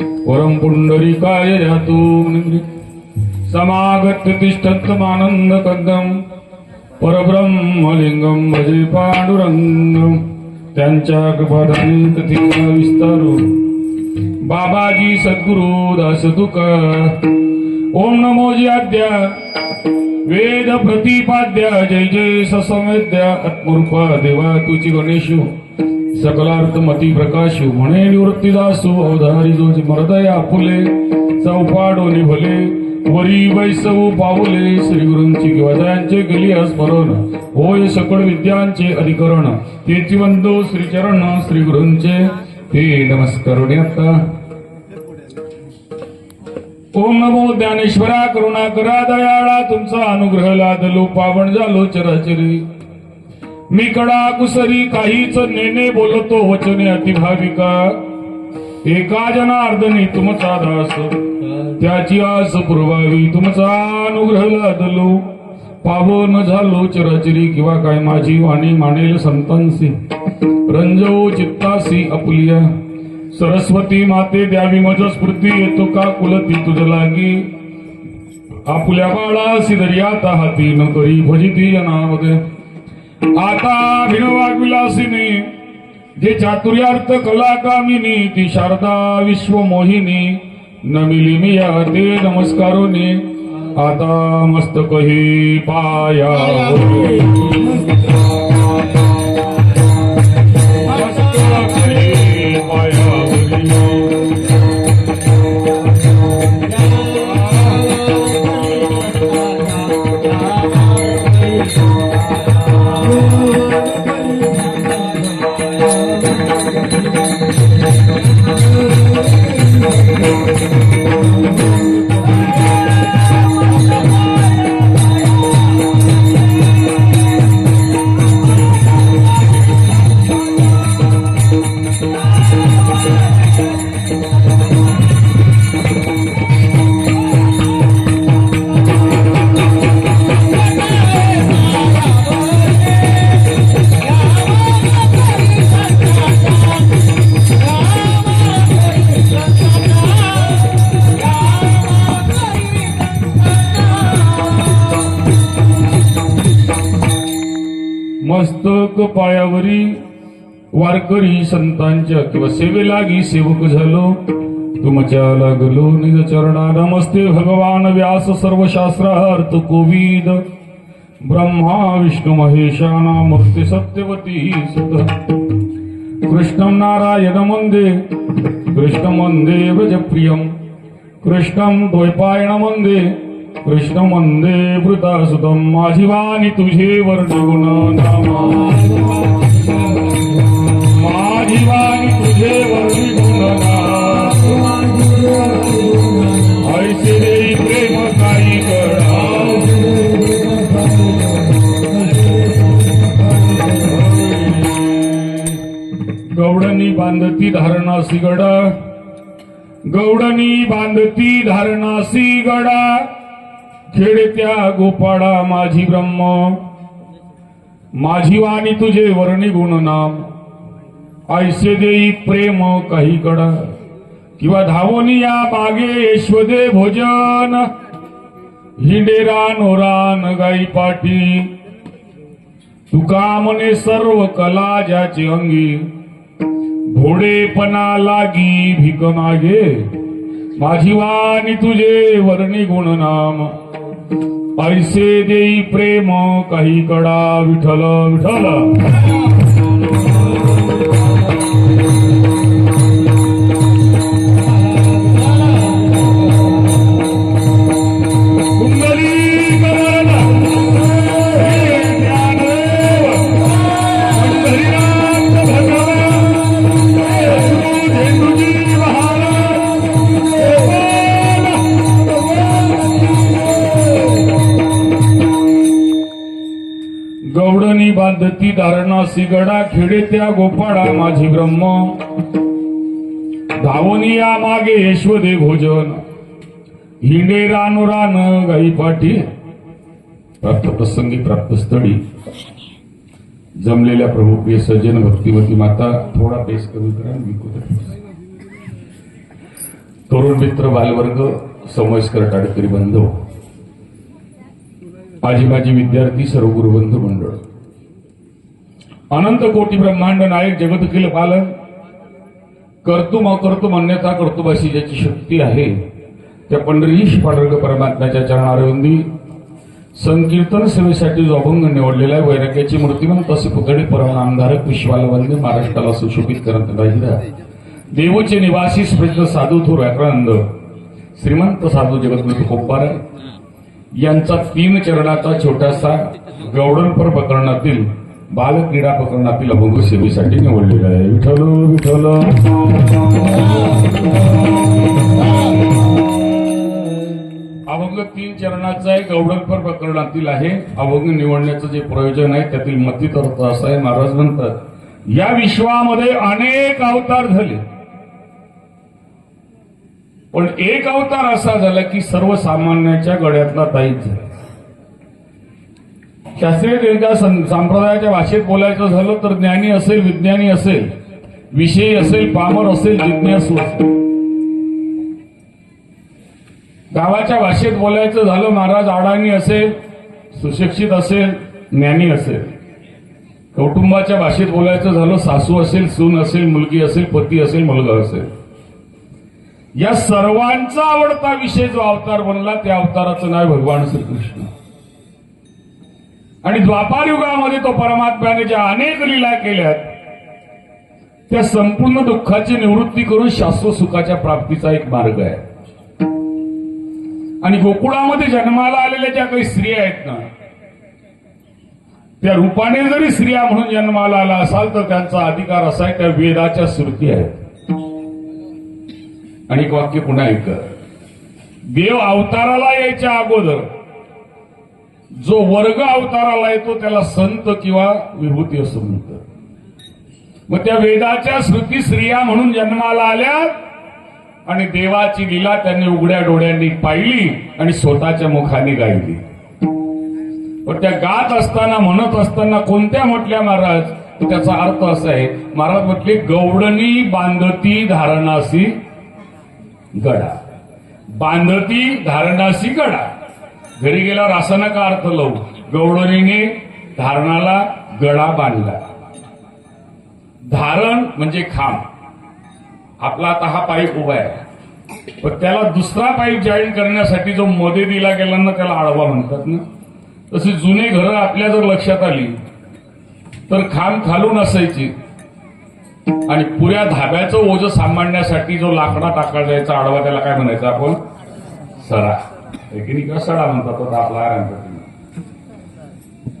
विटे तटे भीमरत्या परम पुंडरीकाय जातु समागत्य तिष्ठत्तमानंद कदम परब्रह्मलिंगम भजे पांडुरंगम त्यांच्या कृपाधाने कथिना विस्तारू. बाबाजी सद्गुरु दास तुका ओम नमो आद्या वेद प्रतिपाद्या जय जय ससमेद्या आत्मरूपा देवा तुची गणेशू. सकलार्थ मती प्रकाश म्हणे निवृत्तीदासू अवधारी जो मरदया फुले चौपाडोनी भले वरी वैसव पावले श्री गुरूंची किंवा जयांचे गेली स्मरण होय सकळ विद्यांचे अधिकरण तेची वंदो श्रीचरण श्री गुरूंचे ते नमस्कार आता ओम नमो ज्ञानेश्वरा करुणा करा दयाळा तुमचा अनुग्रह लादलो पावन झालो चराचरी. मी कडा कुसरी काहीच नेने बोलतो वचने अतिभाविका. एका जना अर्धने तुमचा दास त्याची आस पुरवावी तुमचा अनुग्रह लादलो. न झालो चराचरी किंवा काय माझी वाणी मानेल संतांसी रंजवो चित्तासी अपुलिया. सरस्वती माते द्यावी मज स्फूर्ती येतो का कुलती तुझ लागी. आपुल्या बाळासी दर्याता हाती न करी भजिती जनामध्ये आता भिनवाग विलासिनी जे चातुर्यार्थ कलाकामिनी ती शारदा विश्व मोहिनी नमिली मी या ते नमस्कारोनी आता मस्तक ही पाया. मस्तक पायावरी वारकरी संतांच्या किंवा सेवेलागी सेवक झालो. तुमच्या लागलो निज चरणा नमस्ते भगवान व्यास सर्व शास्त्रार्थ कोविद. ब्रह्मा विष्णू महेशाना मूर्ती सत्यवती सुत. कृष्णं नारायण वन्दे कृष्ण वन्दे व्रजप्रियं कृष्णं द्वैपायन मंदे. कृष्ण वृतासुतं माझी वाणी तुझे वर्णगुण गौडनी बांधती धारणासी गडा गौडनी बांधती धारणासी गडा खेळत्या गोपाळा माझी ब्रह्म. माझी वाणी तुझे वर्णी गुण नाम. ऐसे देई प्रेम काही कडा किंवा धावोनी या बागे यशवदे भोजन. हिंडेरा नोरान गाई पाटी. तुका मने सर्व कला ज्याची अंगी. घोडेपणा लागी भिक मागे. माझी वाणी तुझे वर्णी गुण नाम पैसे देई प्रेम काही कडा विठल विठल सिगडा खेडे त्या गोपाळा माझी ब्रह्म. धावनी या मागे यशवदे भोजन. हिंडे रानो रान गाई पाठी प्राप्त प्रसंगी प्राप्त स्थळी. जमलेल्या प्रभुप्रिय सज्जन भक्तिवती माता थोडा बेस कमी करा तरुण मित्र बालवर्ग संवयस्कर टाळकरी बंधू. माझी माझी विद्यार्थी सर्व गुरुबंधू मंडळ. अनंत कोटी ब्रह्मांड नायक जगतखिल पालन. कर्तुम अकर्तुम अन्यथा कर्तुमाशी ज्याची शक्ती आहे त्या पंढरीश पांडुरंग परमात्म्याच्या चरणारविंदी संकीर्तन सेवेसाठी जो अभंग निवडलेला आहे वैराग्याची मूर्तिमंत असे पुतळे परमनामधारक विश्वाला वंदे महाराष्ट्राला सुशोभित करत राहिला. देवचे निवासी स्मृत साधू थोर व्याकरानंद श्रीमंत साधू जगद्गुरु कोप्पार. यांचा तीन चरणाचा छोटासा गौडनपर प्रकरणातील बालक्रीडा प्रकरणातील अभंग सेवेसाठी निवडलेला आहे. विठ्ठल विठ्ठल. अभंग तीन चरणाचा एक गौडनपर प्रकरणातील आहे. अभंग निवडण्याचं जे प्रयोजन आहे त्यातील मतीत अर्थ असा आहे महाराज म्हणतात. या विश्वामध्ये अनेक अवतार झाले. पण एक अवतार असा झाला की सर्वसामान्याच्या गळ्यातला ताईच झाला. शास्त्रीय देवता सं- संप्रदायाच्या भाषेत बोलायचं झालं तर ज्ञानी असेल विज्ञानी असेल विषयी असेल पामर असेल जिज्ञासू असेल. गावाच्या भाषेत बोलायचं झालं महाराज अडाणी असेल सुशिक्षित असेल ज्ञानी असेल. कौटुंबाच्या भाषेत बोलायचं झालं सासू असेल सून असेल मुलगी असेल पती असेल मुलगा असेल. या सर्वांचा आवडता विषय जो अवतार बनला त्या अवताराचं नाव भगवान श्रीकृष्ण. आणि द्वापार युगामध्ये तो परमात्म्याने ज्या अनेक लीला केल्यात त्या संपूर्ण दुःखाची निवृत्ती करून शाश्वत सुखाच्या प्राप्तीचा एक मार्ग आहे. आणि गोकुळामध्ये जन्माला आलेल्या ज्या काही स्त्रिया आहेत ना त्या रूपाने जरी स्त्रिया म्हणून जन्माला आला असाल तर त्यांचा अधिकार असा आहे त्या वेदाच्या श्रुती आहेत. आणि एक वाक्य पुन्हा ऐक. देव अवताराला यायच्या अगोदर जो वर्ग अवताराला येतो त्याला संत किंवा विभूती असं म्हणतात. मग त्या वेदाच्या श्रुती स्त्रिया म्हणून जन्माला आल्या आणि देवाची लीला त्यांनी उघड्या डोळ्यांनी पाहिली आणि स्वतःच्या मुखाने गायली. पण त्या गात असताना म्हणत असताना कोणत्या म्हटल्या महाराज? त्याचा अर्थ असा आहे महाराज म्हटले गौडणी बांधती धारणासी गडा. बांधती धारणासी गडा. घरी गेल्यावर असं नका अर्थ लावू. गौडणीने धारणाला गडा बांधला. धारण म्हणजे खांब. आपला आता हा पाईप उभा आहे. पण त्याला दुसरा पाईप जॉईन करण्यासाठी जो मध्ये दिला गेला ना त्याला आडवा म्हणतात ना? तशी जुने घरं आपल्या जर लक्षात आली तर खांब खालून असायची. आणि पुऱ्या धाब्याचं ओझं सांभाळण्यासाठी जो लाकडा टाका जायचा आडवा त्याला काय म्हणायचं आपण? सरा. एकीने किंवा सडा म्हणतात तो आपला आराम करतो